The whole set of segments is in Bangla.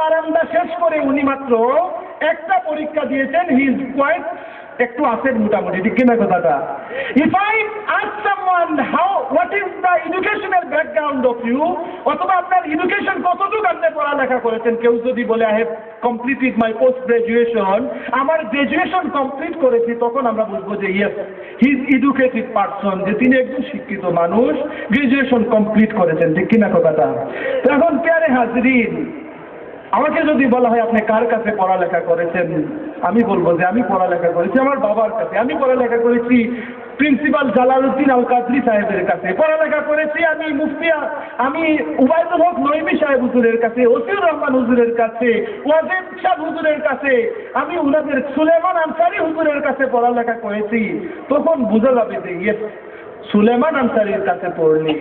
বারান্দা শেষ করে উনি মাত্র একটা পরীক্ষা দিয়েছেন হি ইজ কোয়াইট একটু আছেন মোটামুটি, ঠিক কিনা কথাটা? If I ask someone how what is the educational background of you অথবা আপনার এডুকেশন কতটুকু আপনি পড়ালেখা করেছেন, কেউ যদি বলে I have completed my post graduation আমার গ্রাজুয়েশন কমপ্লিট করেছি, তখন আমরা বুঝব যে yes he is educated person যে তিনি একজন শিক্ষিত মানুষ গ্রাজুয়েশন কমপ্লিট করেছেন, ঠিক কিনা কথাটা? এখন প্যারে হাজরিন আমাকে যদি বলা হয়, আপনি কার কাছে পড়ালেখা করেছেন? আমি বলব যে, আমি পড়ালেখা করেছি আমার বাবার কাছে। আমি পড়ালেখা করেছি প্রিন্সিপাল জালালউদ্দিন আল কাদরি সাহেবের কাছে। পড়ালেখা করেছি আমি মুফতিয়া আমি উবায়দুল হক নইমি সাহেব হুজুরের কাছে, ওসিউর রহমান হুজুরের কাছে, ওয়াজেদ শাহ হুজুরের কাছে। আমি উনাদের সুলেমান আনসারি হুজুরের কাছে পড়ালেখা করেছি। তখন বোঝা যাবে যে, ইয়েস, সুলেমান আনসারির কাছে পড়লে।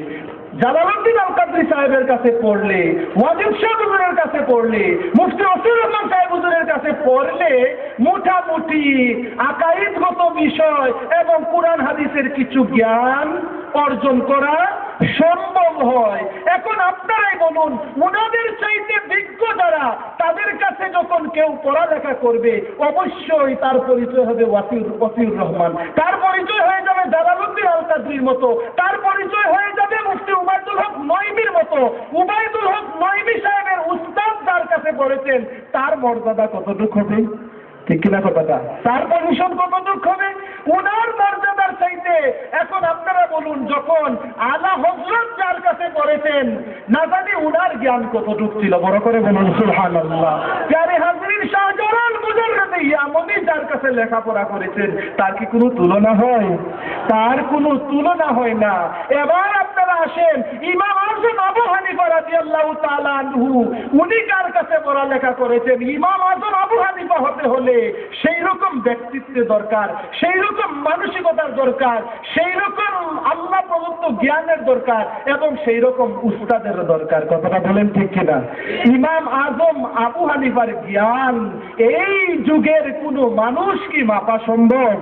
জালালউদ্দিন আল কাদরি সাহেবের কাছে পড়লে ওয়াজিব শাহ হুজুরের কাছে পড়লে, মুফতি ওসির রহমান সাহেব হুজুরের কাছে পড়লে মোটামুটি আকাইদগত বিষয় এবং কোরআন হাদিসের কিছু জ্ঞান অর্জন করা সম্ভব হয়। এখন আপনারাই বলুন ওনাদের চাইতে বিজ্ঞ যারা, তাদের কাছে যখন কেউ পড়ালেখা করবে, অবশ্যই তার পরিচয় হবে ওয়াসিউর ওয়াসিউর রহমান। তার পরিচয় হয়ে যাবে জালালউদ্দিন আল কাদরির মতো। তার পরিচয় হয়ে যাবে মুফতি উবায়দুল হক নইমির মতো, উবায়দুল হক নইমি সাহেবের উস্তাদ যার কাছে পড়েছেন, তার মর্যাদা কতটুকু হবে? ঠিক কিনা কথাটা? তার পজিশন কতটুকু হবে? উনার মর্যাদার চাইতে এখন আপনারা বলুন, যখন আলা হজরত যার কাছে পড়েছেন, না জানি উনার জ্ঞান কতটুকু ছিল? বড় করে বলুন হাজরিন শাহজালাল ইয়ামনি যার কাছে লেখাপড়া করেছেন, তার কি কোনো তুলনা হয়? তার কোনো তুলনা হয় না। এবার আপনারা আসেন, ইমাম আজম আবু হানিফা রাদিয়াল্লাহু তাআলা আনহু, উনি কার কাছে পড়ালেখা করেছেন? ইমাম আজম আবু হানিফা হতে হলে সেই রকম ব্যক্তিত্বের দরকার সেই রকম মানসিকতার দরকার সেই রকম আল্লাহ প্রদত্ত জ্ঞানের দরকার এবং সেই রকম উস্তাদের দরকার। কথাটা বলেন ঠিক কিনা? ইমাম আজম আবু হানিফার জ্ঞান, এই যুগের কোনো মানুষ কি মাপা সম্ভব?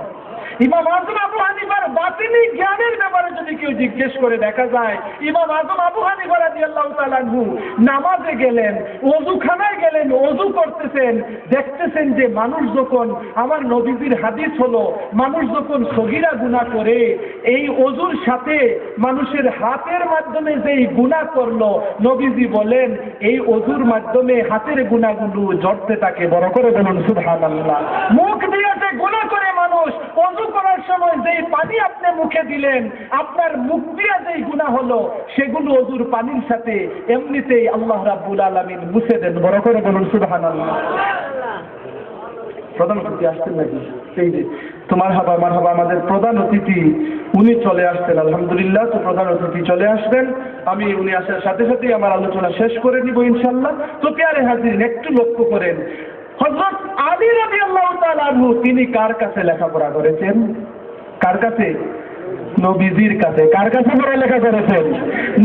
ইমাম আজম আবু হানিফার বাতিনি জ্ঞানের ব্যাপারে যদি কেউ জিজ্ঞেস করে, দেখা যায় ইমাম আজম আবু হানিফা রাদিয়াল্লাহু তাআলা আনহু নামাজে গেলেন, ওযুখানায় গেলেন, ওযু করতেছেন, দেখতেছেন যে মানুষ যখন, আমার নবীজির হাদিস হলো, মানুষ যখন সগিরা গুনাহ করে, এই অজুর সাথে মানুষের হাতের মাধ্যমে যেই গুনাহ করল, নবীজি বলেন, এই অজুর মাধ্যমে হাতের গুনাহগুলো জড়তে থাকে। বড় করে বলুন, সুবহানাল্লাহ। মুখ দিয়ে যে গুনাহ করে মানুষ অজু করার সময় যেই পানি আপনি মুখে দিলেন, আপনার মুখ দিয়ে যেই গুণা হলো, সেগুলো অজুর পানির সাথে এমনিতেই আল্লাহ রাব্বুল আলামিন মুছে দেন। বড় করে বলুন, সুবহানাল্লাহ। প্রধান অতিথি আসছেন নাকি? সেই যে, তোমার হাবা, আমার হাবা, আমাদের প্রধান অতিথি, উনি চলে আসতেন আলহামদুলিল্লাহ, তো প্রধান অতিথি চলে আসবেন। আমি, উনি আসার সাথে সাথেই আমার আলোচনা শেষ করে নিব ইনশাল্লাহ তো পেয়ারে হাজির একটু লক্ষ্য করেন। হজরত আলী রাজি আল্লাহ তিনি কার কাছে লেখাপড়া করেছেন? কার কাছে? নবীজির কাছে। কার কাছে পড়ালেখা করেছেন?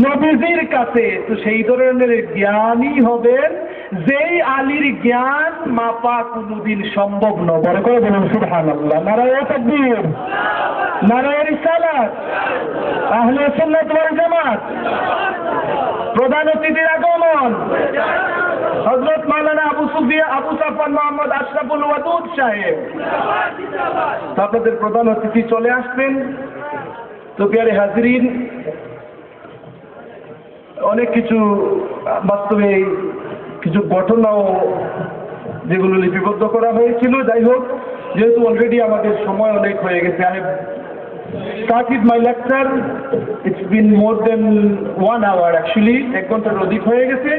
নবীজির কাছে। তো সেই ধরনের জ্ঞানই হবেন যেই আলীর জ্ঞান মাপা কোনোদিন সম্ভব নয়। বড় করে বলুন সুবহান আল্লাহ নারায়ণ তাকবীর। নারায়ণ রিসালাত। আহলে সুন্নাত ওয়াল জামাত। প্রধান অতিথির আগমন। হজরত মাওলানা আবু সুফিয়া, আবু সাফান মোহাম্মদ আশরাফুল ওয়াদুদ সাহেব তো আপনাদের প্রধান অতিথি চলে আসবেন তো বিহারে হাজরিন, অনেক কিছু বাস্তবে কিছু ঘটনাও যেগুলো লিপিবদ্ধ করা হয়েছিল, যাই হোক, যেহেতু অলরেডি আমাদের সময় অনেক হয়ে গেছে I started my lecture. It's been more than one hour, actually. এক ঘণ্টার অধিক হয়ে গেছে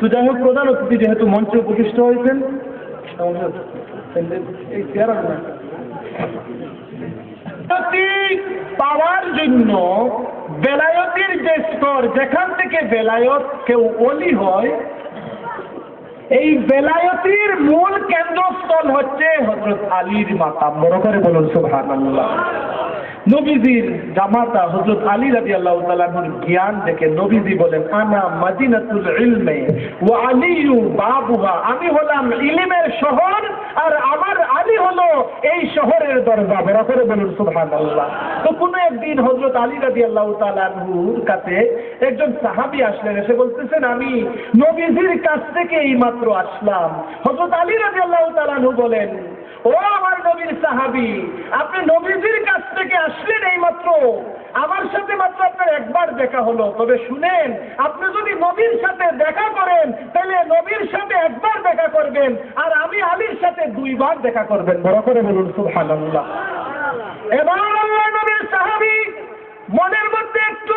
তো যাই হোক প্রধান অতিথি যেহেতু মঞ্চে উপবিষ্ট হয়েছেন। পাওয়ার জন্য বেলায়তির যে স্তর, যেখান থেকে বেলায়ত কেউ অলি হয়, এই বেলায়তির মূল কেন্দ্রস্থল হচ্ছে হজরত আলীর মাতা। বড় করে বলুন, সুবহানাল্লাহ। নবীজির জামাতা হজরত আলী রাজি আল্লাহ তালাহুর জ্ঞান দেখে নবীজি বলেন, আনা মাদিনাতুল ইলমে ও আলিয়ু বাবুহা। আমি হলাম ইলিমের শহর আর আমার আলী হলো এই শহরের দরজা বেড়া করে বলুন সুবহান আল্লাহ তো কোনো একদিন হজরত আলী রাজি আল্লাহ তালাহুর কাছে একজন সাহাবি আসলেন, এসে বলতেছেন, আমি নবীজির কাছ থেকে এই মাত্র আসলাম। হজরত আলী রাজি আল্লাহ তালাহু বলেন ও আমার নবীর সাহাবি, আপনি নবীজির কাছ থেকে আসলেন এই মাত্র আমার সাথে মাত্র আপনার একবার দেখা হলো। তবে শুনেন, আপনি যদি নবীর সাথে দেখা করেন, তাহলে নবীর সাথে একবার দেখা করবেন, আর আমি আলীর সাথে দুইবার দেখা করবেন। বড় করে বলুন, সুবহানাল্লাহ। এবার আল্লাহ নবীর সাহাবি মনের মধ্যে একটু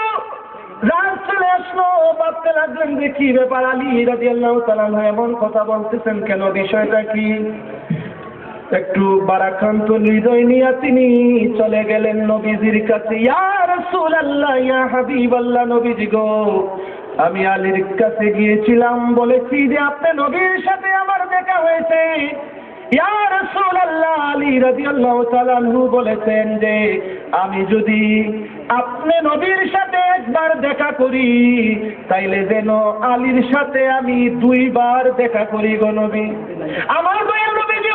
রাগ চলে আসলো। ভাবতে লাগলেন যে কি ব্যাপার আলী রাদিয়াল্লাহু তাআলা এমন কথা বলতেছেন কেন? বিষয়টা কি? একটু বারাক্রান্ত হৃদয় নিয়ে তিনি চলে গেলেন নবীজির কাছে হাবিবাল্লাহ, নবীজি গো, আমি আলীর কাছে গিয়েছিলাম, বলেছি যে আপনি নবীর সাথে আমার দেখা হয়েছে। বলেছেন যে, আমি যদি আপনি নবীর সাথে একবার দেখা করি, তাইলে যেন আলীর সাথে আমি দুইবার দেখা করি গো নবী। আমার নবী নবীজি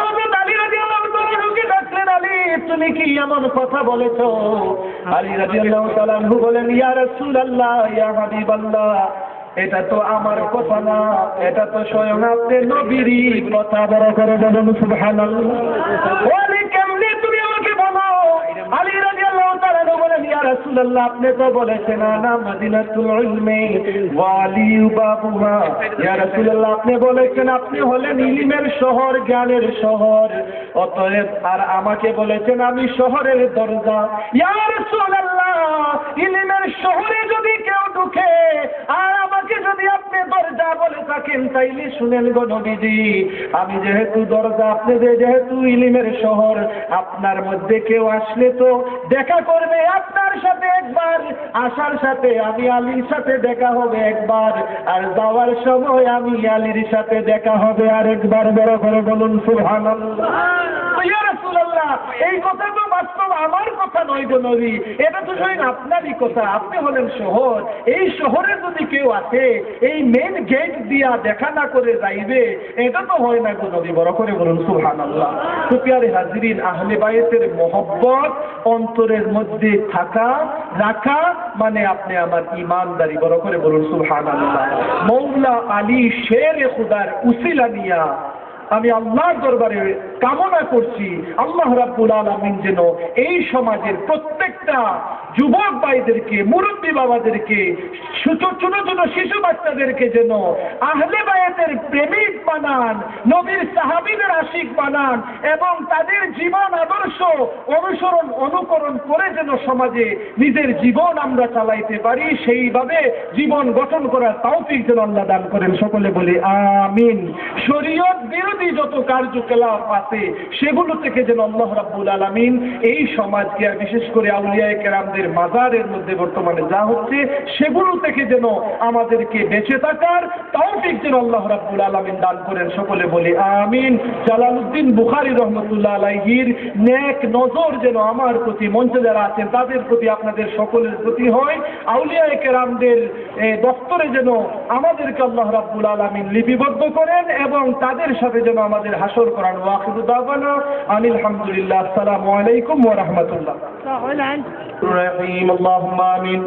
তুমি কি এমন কথা বলেছ? আলী বলেন এটা তো আমার কথা না, এটা তো স্বয়ং আপনি নবীরই কথা। বড় করে বলেন, সুবহানাল্লাহ। ও আলী কেমনে তুমি আমাকে বলো? আলী রাদিয়াল্লাহু আনহু বলেন, ইয়া রাসূলুল্লাহ, আপনি তো বলেছেন না মদিনাতুল ইলমি ওয়ালি বাবুহা ইয়া রাসূলুল্লাহ, আপনি বলেছেন, আপনি হলেন ইলমের শহর, জ্ঞানের শহর। অতএব, আর আমাকে বলেছেন, আমি শহরের দরজা। ইয়া রাসূলুল্লাহ, ইলমের শহরে যদি কেউ ঢুকে আর আমাকে যদি আপনি দরজা বলে থাকেন, তাইলে শুনেন গো নবীজি, আমি যেহেতু দরজা আপনি যেহেতু ইলিমের শহর, আপনার মধ্যে কেউ আসলে তো দেখা করবে আপনার সাথে একবার, আসার সাথে আমি আলীর সাথে দেখা হবে একবার, আর যাওয়ার সময় আমি আলীর সাথে দেখা হবে আর একবার বড় করে বলুন, সুবহানাল্লাহ। রাসূলুল্লাহ এই কথা তো বাস্তব আমার কথা নয় গো নবী। এটা তো স্বয়ং আপনারই কথা। আপনি হলেন শহর। এই শহরে যদি কেউ আছে এই মেন গেট দিয়া দেখা না করে যাইবে, এটা তো হয় না গো নবী। বড় করে বলুন, সুবহানাল্লাহ। আল্লাহ পিয়ারে হাজিরিন, আহলে বায়েতের মহব্বত অন্তরের মধ্যে থাকা, রাখা মানে আপনি আমার ইমানদারি। বড় করে বলুন, সুবহানাল্লাহ। মৌলা আলী শের খুদার উসিলা নিয়া আমি আল্লাহর দরবারে কামনা করছি আল্লাহ রাব্বুল আলামিন যেন এই সমাজের প্রত্যেকটা যুবক ভাইদেরকে, মুরব্বী বাবাদেরকে, ছোট ছোট ছোট শিশু বাচ্চাদেরকে যেন আহলে বায়াতের প্রেমিক বানান, নবীর সাহাবীদের আশিক বানান এবং তাদের জীবন আদর্শ অনুসরণ, অনুকরণ করে যেন সমাজে নিজের জীবন আমরা চালাইতে পারি, সেইভাবে জীবন গঠন করার তৌফিক যেন আল্লাহ দান করেন। সকলে বলি আমিন। শরীয়ত বিরোধী যত কার্যকলাপ আছে, সেগুলো থেকে যেন আল্লাহ রাব্বুল আলামিন এই সমাজকে আর বিশেষ করে আউলিয়া কেরামদের মাজারের মধ্যে বর্তমানে যা হচ্ছে, সেগুলো থেকে যেন আমাদেরকে বেঁচে থাকার তৌফিক যেন আল্লাহ রাব্বুল আলামিন দান করেন। সকলে বলি আমিন। জালালউদ্দিন বুখারী রহমতুল্লাহ আলাইহির নেক নজর যেন আমার প্রতি, মঞ্চে যারা আছেন, তাদের প্রতি, আপনাদের সকলের প্রতি হয়। আউলিয়া কেরামদের দপ্তরে যেন আমাদেরকে আল্লাহ রাব্বুল আলামিন লিপিবদ্ধ করেন এবং তাদের সাথে যেন আমাদের হাসর করান। ওয়াকিদু দাওয়ানা আনিল হামদুলিল্লাহ। আসসালামু আলাইকুম ওয়া রাহমাতুল্লাহ। الرحيم اللهم آمين.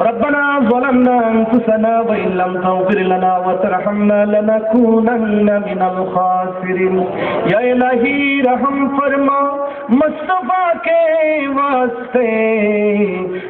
ربنا ظلمنا أنفسنا وإن لم تغفر لنا وترحمنا لنكونن من الخاسرين. يا إلهي رحم فرما. مصطفیٰ کے واسطے۔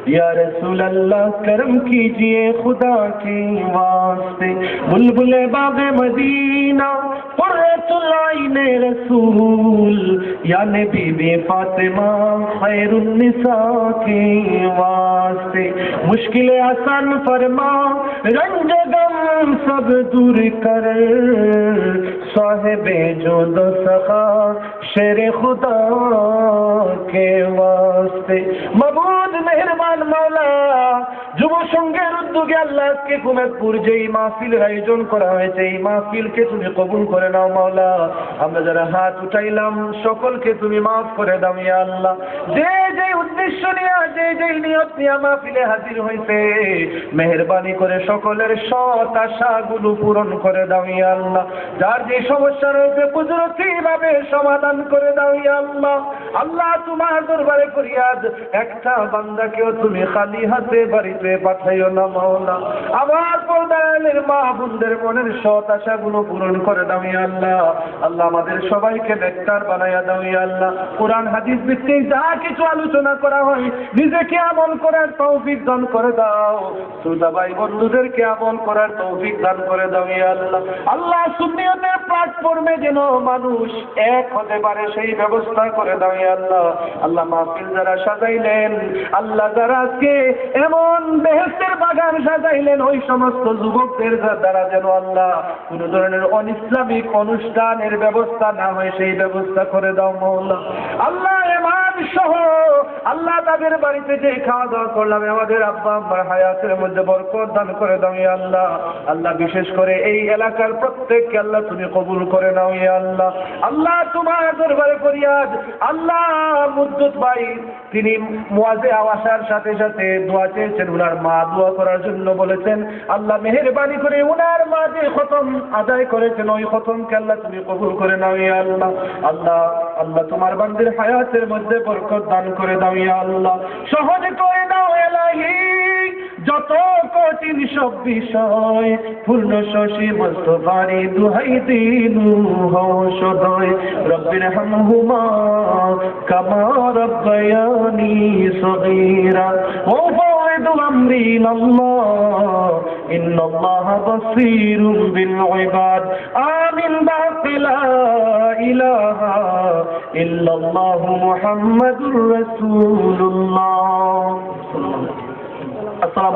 یا رسول اللہ، کرم کیجیے خدا کے واسطے۔ بلبل باب مدینہ قررت العین رسول۔ یا نبی بی فاطمہ، خیر النساء کے واسطے۔ مشکل آسان فرما، رنج गम सब दूर कर साहेब जो दो सखा शेर खुदा के वास्ते मबूद मेहरबान मौला যুব সংঘের উদ্যোগে আল্লাহ আজকে কুমেদপুর যে এই মাহফিলের আয়োজন করা হয়েছে এই মাহফিলকে তুমি কবুল করে নাও মাওলা আমরা যারা হাত উঠাইলাম সকলকে তুমি মাফ করে দাও ইয়া আল্লাহ যে যে উদ্দেশ্য নিয়ে যে যে নিয়ত নিয়ে মাহফিলে হাজির হয়েছে মেহরবানি করে সকলের সৎ আশাগুলো পূরণ করে দাও ইয়া আল্লাহ। যার যে সমস্যা রয়েছে কুদরতি ভাবে সমাধান করে দাও ইয়া আল্লাহ? আল্লাহ তোমার দরবারে ফরিয়াদ একটা বান্দাকেও তুমি খালি হাতে বাড়িতে পাঠাইও না মাওলা। আমার পর্দারের মা বোনদের মনের সৎ আশাগুলো পূরণ করে দাও ইয়া আল্লাহ। আল্লাহ আমাদের সবাইকে নেককার বানাইয়া দাও ইয়া আল্লাহ। কোরআন, হাদিস ভিত্তিক যা কিছু আলোচনা করা হয়, নিজেকে আমল করার তৌফিক দান করে দাও। শ্রোতাবাই বন্ধুদেরকে আমল করার তৌফিক দান করে দাও আল্লাহ। আল্লাহ সুন্নিয়তের প্ল্যাটফর্মে যেন মানুষ এক হতে পারে, সেই ব্যবস্থা করে দাও আল্লাহ। আল্লাহ মাহফিল যারা সাজাইলেন, আল্লাহ যারা আজকে এমন বেহেস্তের বাগান সাজাইলেন, ওই সমস্ত যুবকদের দ্বারা যেন আল্লাহ কোন ধরনের অনিসলামিক অনুষ্ঠানের ব্যবস্থা না হয়, সেই ব্যবস্থা করে দাও মৌলা আল্লাহ এমান সহ আল্লাহ তাদের বাড়িতে যে খাওয়া দাওয়া করলাম, আমাদের আব্বা আম্মার হায়াতের মধ্যে বরকত দান করে দাও ইয়া আল্লাহ। আল্লাহ বিশেষ করে এই এলাকার প্রত্যেককে আল্লাহ তুমি কবুল করে নাও ইয়া আল্লাহ। আল্লাহ তোমার দরবারে ফরিয়াদ। আল্লাহ মুদ্দুত ভাই, তিনি মুয়াজে আওয়াসার সাথে সাথে দোয়া চেয়েছেন, উনার মা দোয়া করার জন্য বলেছেন, আল্লাহ মেহেরবানি করে উনার মা যে খতম আদায় করেছেন, ওই খতমকে আল্লাহ তুমি কবুল করে নাও ইয়া আল্লাহ। আল্লাহ আল্লাহ তোমার বান্দির হায়াতের মধ্যে বরকত দান করে দাও ইয়া আল্লাহ। সহজ করে দাও এলাহি, যত কঠিন সব বিষয়, পূর্ণ শশী মুস্তফারি দুহাই দিন সদয় রব্বির হামহুমা কামা রব্বায়ানি সগীরা। ও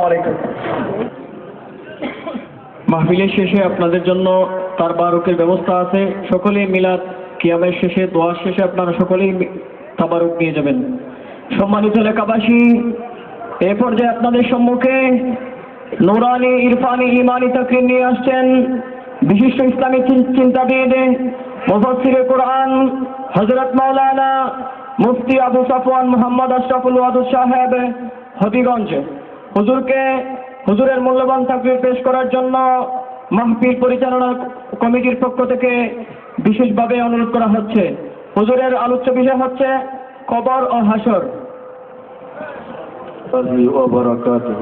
আলাইকুম মাহফিলের শেষে আপনাদের জন্য তার বারুকের ব্যবস্থা আছে। সকলেই মিলাদ কিয়ামের শেষে, দোয়ার শেষে আপনারা সকলেই তাবারুক নিয়ে যাবেন। সম্মানিত এলাকাবাসী এ পর্যায়ে আপনাদের সম্মুখে নুরানি, ইরফানি, ইমানি তাকরির নিয়ে আসছেন। বিশিষ্ট ইসলামী চিন- চিন্তাবিদ, মুফাসসিরে কোরআন, হযরত মাওলানা মুফতি আবু সাফওয়ান মোহাম্মদ আশরাফুল ওয়াদুদ সাহেব, হবিগঞ্জ। হুজুরকে, হুজুরের মূল্যবান তাকরির পেশ করার জন্য মাহফিল পরিচালনা কমিটির পক্ষ থেকে বিশেষভাবে অনুরোধ করা হচ্ছে। হুজুরের আলোচ্য বিষয় হচ্ছে কবর ও হাসর। وبركاته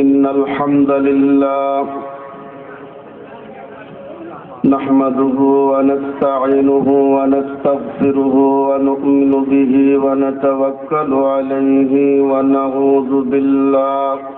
إن الحمد لله نحمده ونستعينه ونستغفره ونؤمن به ونتوكل عليه ونعوذ بالله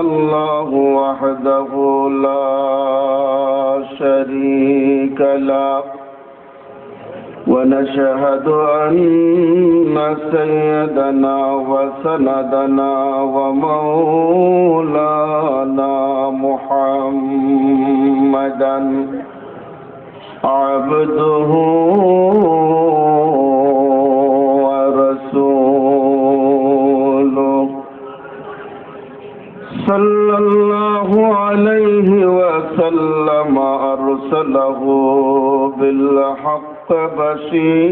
الله وحده لا شريك له. ونشهد أن سيدنا وسندنا ومولانا محمدا عبده له بالحق بشير